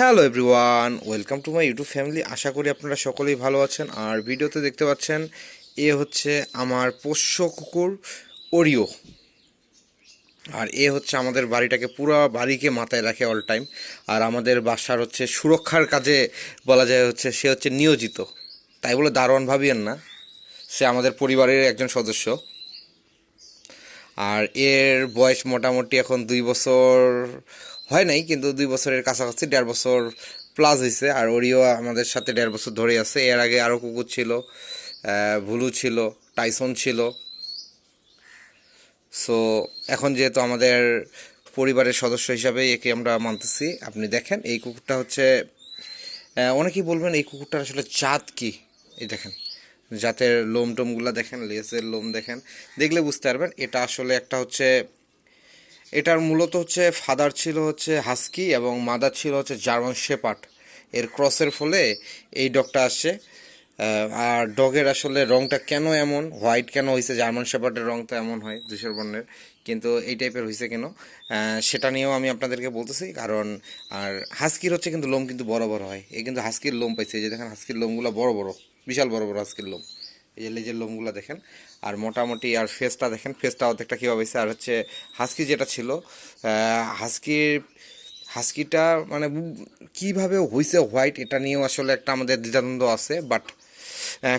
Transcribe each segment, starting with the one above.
Hello everyone, welcome to my YouTube family. আশা করি আপনারা সকলেই ভালো আছেন। আর ভিডিওতে দেখতে পাচ্ছেন, এ হচ্ছে আমার পোষ্য কুকুর ওরিও। আর এ হচ্ছে আমাদের বাড়িটাকে, পুরো বাড়িকে মাথায় রাখে অল টাইম আর আমাদের বাসার হচ্ছে সুরক্ষার কাজে বলা যায় হচ্ছে, সে হচ্ছে নিয়োজিত। তাই বলে দারোয়ান ভাবিয়েন না, সে আমাদের পরিবারের একজন সদস্য। আর এর বয়স মোটামুটি এখন দুই বছর হয় নাই, কিন্তু দুই বছরের কাছাকাছি, দেড় বছর প্লাস হয়েছে আর ওরিও আমাদের সাথে দেড় বছর ধরে আছে। এর আগে আরও কুকুর ছিল ভুলু ছিল, টাইসন ছিল। সো এখন যেহেতু আমাদের পরিবারের সদস্য হিসাবে একে আমরা মানতেছি, আপনি দেখেন, এই কুকুরটা হচ্ছে অনেকেই বলবেন এই কুকুরটার আসলে জাত কি? এই দেখেন, জাতের লোম টোমগুলো দেখেন লেসের লোম দেখেন। দেখলে বুঝতে পারবেন, এটা আসলে একটা হচ্ছে এটার মূলত হচ্ছে ফাদার ছিল হচ্ছে হাস্কি এবং মাদার ছিল হচ্ছে জার্মান শেপার্ট এর ক্রসের ফলে এই ডগটা আসছে। আর ডগের আসলে রংটা কেন এমন? হোয়াইট কেন হয়েছে জার্মান শেপার্টের রং তো এমন হয় ধূসর বর্ণের। কিন্তু এই টাইপের হয়েছে কেন? সেটা নিয়েও আমি আপনাদেরকে বলতেছি। কারণ, আর হাস্কির হচ্ছে কিন্তু লোম কিন্তু বড় বড় হয়। এই কিন্তু হাস্কির লোম পাইছে। যে দেখেন হাস্কির লোমগুলো বড় বড়, বিশাল বড় বড় হাস্কির লোম। এই যে লেজের লোমগুলো দেখেন, আর মোটামুটি আর ফেসটা দেখেন ফেসটা অর্ধেকটা কীভাবে হয়েছে, আর হচ্ছে হাস্কি যেটা ছিল হাস্কির হাস্কিটা মানে কীভাবে হয়েছে হোয়াইট এটা নিয়েও আসলে একটা আমাদের দ্বিধাদ্বন্দ্ব আছে বাট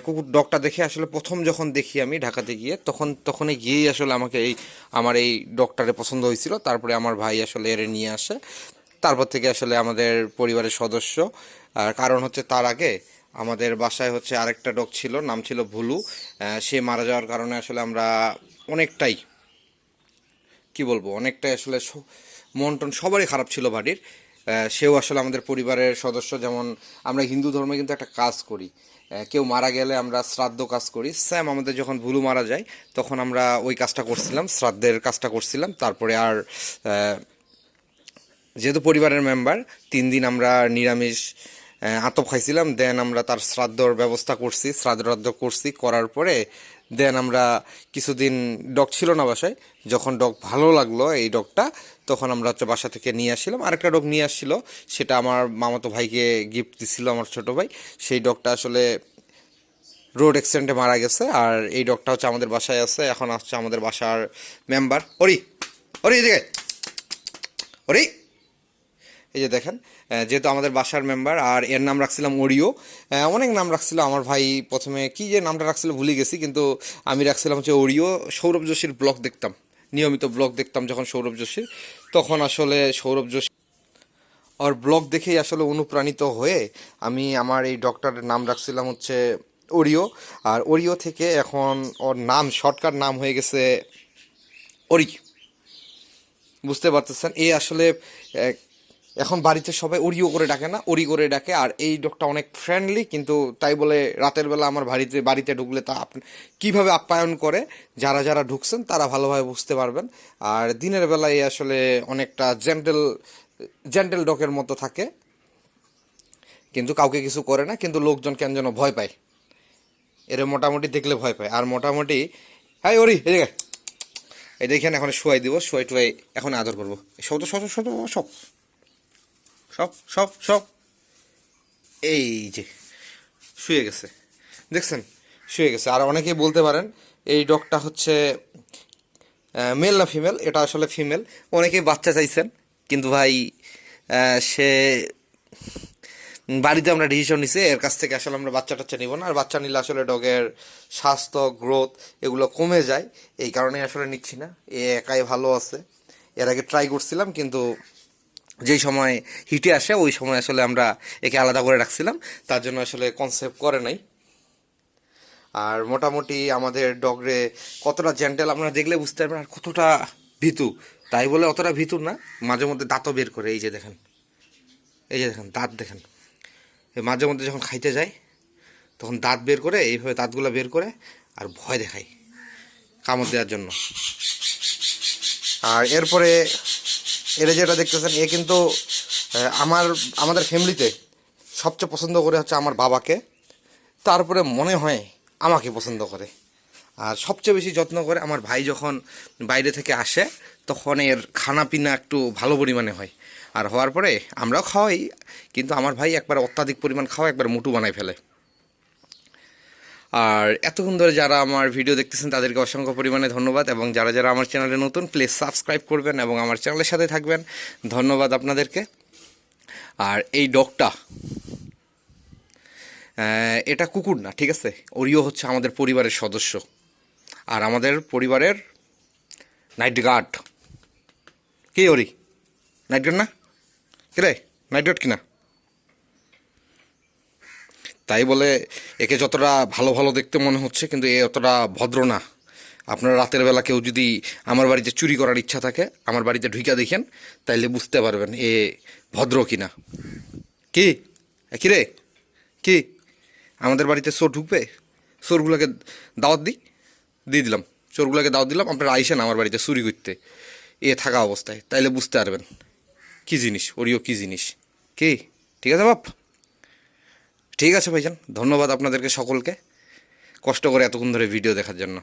কুকুর ডগটা দেখে আসলে প্রথম যখন দেখি আমি ঢাকাতে গিয়ে, তখন, তখনই গিয়েই আসলে আমাকে এই, আমার এই ডগটারে পছন্দ হয়েছিল, তারপরে আমার ভাই আসলে এর নিয়ে আসে, তারপর থেকে আসলে আমাদের পরিবারের সদস্য, আর কারণ হচ্ছে তার আগে আমাদের বাসায় হচ্ছে আরেকটা ডগ ছিল, নাম ছিল ভুলু। সে মারা যাওয়ার কারণে আসলে আমরা অনেকটাই, কি বলব, অনেকটাই আসলে মন টন সবারই খারাপ ছিল বাড়ির। সেও আসলে আমাদের পরিবারের সদস্য, যেমন আমরা হিন্দু ধর্মে কিন্তু একটা কাজ করি। কেউ মারা গেলে আমরা শ্রাদ্ধ কাজ করি। স্যাম আমাদের যখন ভুলু মারা যায়, তখন আমরা ওই কাজটা করছিলাম, শ্রাদ্ধের কাজটা করছিলাম। তারপরে আর যেহেতু পরিবারের মেম্বার তিন দিন আমরা নিরামিষ আতপ খাইছিলাম দেন আমরা তার শ্রাদ্ধর ব্যবস্থা করছি, শ্রাদ্ধ করছি, করার পরে দেন আমরা কিছুদিন ডগ ছিল না বাসায়, যখন ডগ ভালো লাগল এই ডগটা, তখন আমরা হচ্ছে বাসা থেকে নিয়ে আসছিলাম। আরেকটা ডগ নিয়ে আসছিল, সেটা আমার মামাতো ভাইকে গিফট দিছিল, আমার ছোট ভাই। সেই ডগটা আসলে রোড অ্যাক্সিডেন্টে মারা গেছে, আর এই ডগটা হচ্ছে আমাদের বাসায় আছে, এখন আসছে আমাদের বাসার মেম্বার ওরি ওরি এদিকে ওরি এই যে দেখেন যেহেতু আমাদের বাসার মেম্বার আর এর নাম রাখছিলাম ওরিও অনেক নাম রাখছিল, আমার ভাই প্রথমে কি যে নামটা রাখছিল ভুলে গেছি, কিন্তু আমি রাখছিলাম হচ্ছে ওরিও সৌরভ যোশীর ব্লগ দেখতাম, নিয়মিত ব্লগ দেখতাম যখন সৌরভ যোশীর। তখন আসলে সৌরভ যোশী ওর ব্লগ দেখেই আসলে অনুপ্রাণিত হয়ে আমি আমার এই ডক্টরের নাম রাখছিলাম হচ্ছে ওরিও আর ওরিও থেকে এখন ওর নাম শর্টকাট নাম হয়ে গেছে ওরি বুঝতে পারতেছেন? এই আসলে এখন বাড়িতে সবাই ওরিও করে ডাকে না, ওরি করে ডাকে। আর এই ডগটা অনেক ফ্রেন্ডলি কিন্তু তাই বলে রাতের বেলা আমার বাড়িতে বাড়িতে ঢুকলে তা কীভাবে আপ্যায়ন করে, যারা যারা ঢুকছেন তারা ভালোভাবে বুঝতে পারবেন। আর দিনের বেলায় আসলে অনেকটা জেন্টেল জেন্টেল ডকের মতো থাকে। কিন্তু কাউকে কিছু করে না, কিন্তু লোকজন কেন যেন ভয় পায়। এর মোটামুটি দেখলে ভয় পায়। আর মোটামুটি হ্যাঁ ওরি এই। এই দেখেন, এখন শোয়াই দিব শোয়াই টুয়াই এখন আদর করব। সব তো, সব সব সব। সব সব সব। এই যে, শুয়ে গেছে। দেখছেন? শুয়ে গেছে। আর অনেকেই বলতে পারেন, এই ডগটা হচ্ছে মেল না ফিমেল এটা আসলে ফিমেল অনেকেই বাচ্চা চাইছেন, কিন্তু ভাই সে, বাড়িতে আমরা ডিসিশন নিছি, এর কাছ থেকে আসলে আমরা বাচ্চা টাচ্চা নিব না। আর বাচ্চা নিলে আসলে ডগের স্বাস্থ্য গ্রোথ এগুলো কমে যায়। এই কারণে আসলে নিচ্ছি না। এ একাই ভালো আছে। এর আগে ট্রাই করছিলাম, কিন্তু যেই সময় হিটে আসে, ওই সময় আসলে আমরা একে আলাদা করে রাখছিলাম। তার জন্য আসলে কনসেপ্ট করে নাই। আর মোটামুটি আমাদের ডগরে কতটা জেন্টেল আপনারা দেখলে বুঝতে পারবেন আর কতটা ভীতু। তাই বলে অতটা ভীতু না, মাঝে মধ্যে দাঁতও বের করে, এই যে দেখেন। এই যে দেখেন, দাঁত দেখেন। মাঝে মধ্যে যখন খাইতে যায় তখন দাঁত বের করে, এইভাবে দাঁতগুলো বের করে আর ভয় দেখায় কামড় দেওয়ার জন্য। আর এরপরে এর যেটা দেখতেছেন, এ কিন্তু আমার, আমাদের ফ্যামিলিতে সবচেয়ে পছন্দ করে হচ্ছে আমার বাবাকে। তারপরে মনে হয় আমাকে পছন্দ করে। আর সবচেয়ে বেশি যত্ন করে আমার ভাই যখন বাইরে থেকে আসে, তখন এর খানা পিনা একটু ভালো পরিমাণে হয়। আর হওয়ার পরে আমরাও খাওয়াই, কিন্তু আমার ভাই একবার অত্যাধিক পরিমাণ খাওয়া একবার মুটু বানাই ফেলে। আর এতক্ষণ ধরে যারা আমার ভিডিও দেখতেছেন, তাদেরকে অসংখ্য পরিমাণে ধন্যবাদ এবং যারা যারা আমার চ্যানেলে নতুন প্লিজ সাবস্ক্রাইব করবেন এবং আমার চ্যানেলের সাথে থাকবেন। ধন্যবাদ আপনাদেরকে। আর এই ডগটা এটা কুকুর না, ঠিক আছে? ওরিও হচ্ছে আমাদের পরিবারের সদস্য। আর আমাদের পরিবারের নাইট গার্ড কি ওরি? নাইট গার্ড না? কিরে নাইট গার্ড কিনা? তাই বলে একে যতটা ভালো ভালো দেখতে মনে হচ্ছে, কিন্তু এ অতটা ভদ্র না। আপনার রাতের বেলা কেউ যদি আমার বাড়িতে চুরি করার ইচ্ছা থাকে, আমার বাড়িতে ঢুইকা দেখেন, তাইলে বুঝতে পারবেন এ ভদ্র কিনা। কি? কি রে কি? আমাদের বাড়িতে চোর ঢুকবে? চোরগুলোকে দাওয়াত দিই? দিয়ে দিলাম। চোরগুলোকে দাওয়াত দিলাম, আপনারা আইসেন আমার বাড়িতে চুরি করতে। এ থাকা অবস্থায়, তাইলে বুঝতে পারবেন। কী জিনিস? ওরিও কী জিনিস? কি? ঠিক আছে বাপ? ঠিক আছে ভাইজান ধন্যবাদ আপনাদেরকে সকলকে। কষ্ট করে এতক্ষণ ধরে ভিডিও দেখার জন্য।